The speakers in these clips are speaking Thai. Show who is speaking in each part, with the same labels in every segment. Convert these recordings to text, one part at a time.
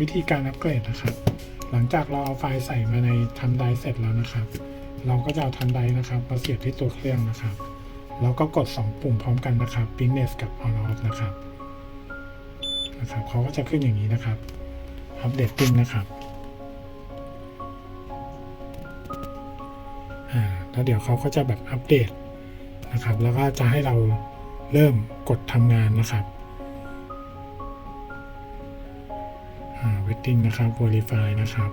Speaker 1: วิธีการอัปเกรดนะครับ หลังจากเราเอาไฟล์ใส่มาในทันไดเสร็จแล้วนะครับ เราก็จะเอาทันไดนะครับมาเสียบที่ตัวเครื่องนะครับ แล้วก็กด 2 ปุ่มพร้อมกันนะครับ Brightness กับ On Off นะครับนะครับเขาก็จะขึ้นอย่างนี้นะครับ อัปเดตติ้งนะครับอ่าแล้วเดี๋ยวเขาก็จะแบบอัปเดตนะครับ แล้วก็จะให้เราเริ่มกดทำงานนะครับ อ่า waiting นะครับ verify นะครับ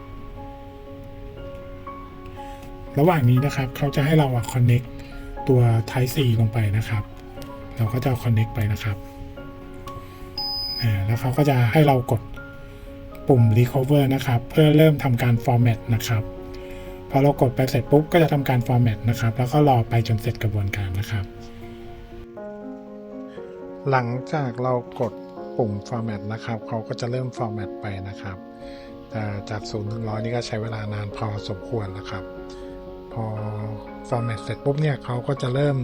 Speaker 1: ระหว่างนี้นะครับเขาจะให้เราอะ connect ตัว Type C ลงไปนะครับ เราก็จะ connect ไปนะครับแล้วเขาก็จะให้เรากดปุ่ม recover นะครับ เพื่อเริ่มทำการ format นะครับ พอเรากดไปเสร็จปุ๊บก็จะทำการ format นะครับ แล้วก็รอไปจนเสร็จกระบวนการนะครับ หลังจากเรากด ปุ่ม format นะครับเขาก็จะเริ่ม format ไปนะครับแต่จาก0ถึง100 นี่ก็ใช้เวลานานพอสมควรนะครับ พอ format เสร็จปุ๊บเนี่ยเขาก็จะเริ่ม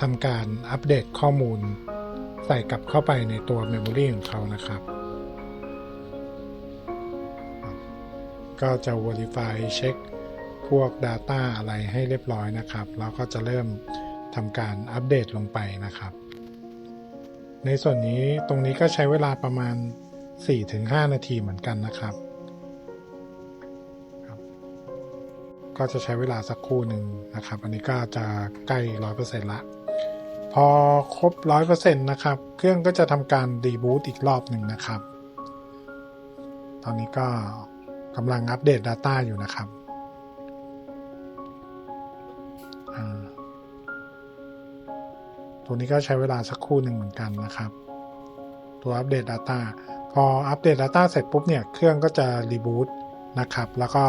Speaker 1: ทำการอัปเดตข้อมูล ใส่กลับเข้าไปในตัว Memory ของเขานะครับ ก็จะ verify เช็คพวก Data อะไรให้เรียบร้อยนะครับ แล้วก็จะเริ่มทำการอัปเดตลงไปนะครับ ในส่วนนี้ตรงนี้ก็ใช้เวลาประมาณ 4-5 นาทีเหมือนกันนะครับ ก็จะใช้เวลาสักครู่หนึ่งนะครับ อันนี้ก็จะใกล้ 100%ละพอครบ 100%นะครับ เครื่องก็จะทำการรีบูตอีกรอบหนึ่งนะครับ ตอนนี้ก็กำลังอัปเดต Data อยู่นะครับ ตัวนี้ก็ใช้เวลาสักครู่หนึ่งเหมือนกันนะครับ ตัวอัปเดต Data พออัปเดต Data เสร็จปุ๊บเนี่ยเครื่องก็จะรีบูตนะครับ แล้วก็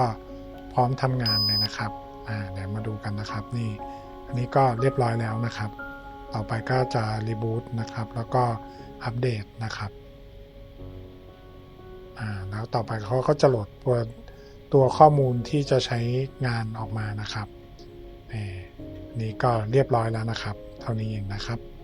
Speaker 1: พร้อมทำงานเลยนะครับอ่าเดี๋ยวมาดูกันนะครับนี่อันนี้ก็เรียบร้อยแล้วนะครับ ต่อไปก็จะรีบูตนะครับ แล้วก็อัปเดตนะครับอ่าแล้วต่อไปเขาก็จะโหลดตัวตัวข้อมูลที่จะใช้งานออกมานะครับนี่นี่ก็เรียบร้อยแล้วนะครับ ท่านี้เองนะครับ